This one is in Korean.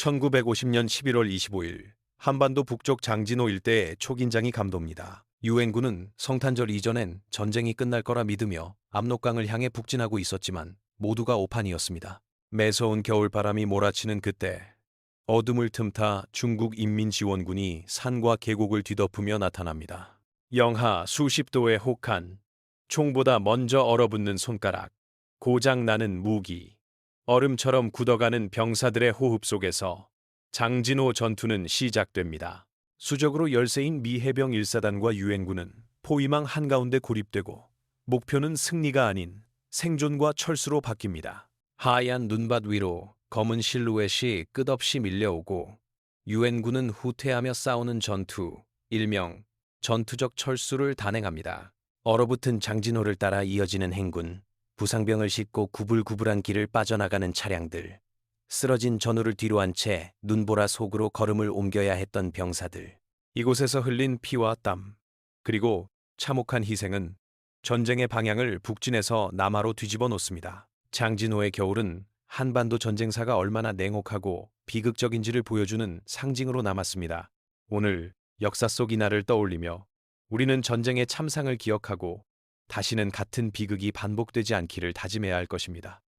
1950년 11월 25일 한반도 북쪽 장진호 일대의 초긴장이 감돕니다. 유엔군은 성탄절 이전엔 전쟁이 끝날 거라 믿으며 압록강을 향해 북진하고 있었지만 모두가 오판이었습니다. 매서운 겨울바람이 몰아치는 그때 어둠을 틈타 중국 인민지원군이 산과 계곡을 뒤덮으며 나타납니다. 영하 수십 도의 혹한, 총보다 먼저 얼어붙는 손가락, 고장 나는 무기, 얼음처럼 굳어가는 병사들의 호흡 속에서 장진호 전투는 시작됩니다. 수적으로 열세인 미 해병 1사단과 유엔군은 포위망 한가운데 고립되고 목표는 승리가 아닌 생존과 철수로 바뀝니다. 하얀 눈밭 위로 검은 실루엣이 끝없이 밀려오고 유엔군은 후퇴하며 싸우는 전투, 일명 전투적 철수를 단행합니다. 얼어붙은 장진호를 따라 이어지는 행군, 부상병을 싣고 구불구불한 길을 빠져나가는 차량들, 쓰러진 전우를 뒤로 한 채 눈보라 속으로 걸음을 옮겨야 했던 병사들, 이곳에서 흘린 피와 땀, 그리고 참혹한 희생은 전쟁의 방향을 북진에서 남하로 뒤집어 놓습니다. 장진호의 겨울은 한반도 전쟁사가 얼마나 냉혹하고 비극적인지를 보여주는 상징으로 남았습니다. 오늘 역사 속 이날을 떠올리며 우리는 전쟁의 참상을 기억하고 다시는 같은 비극이 반복되지 않기를 다짐해야 할 것입니다.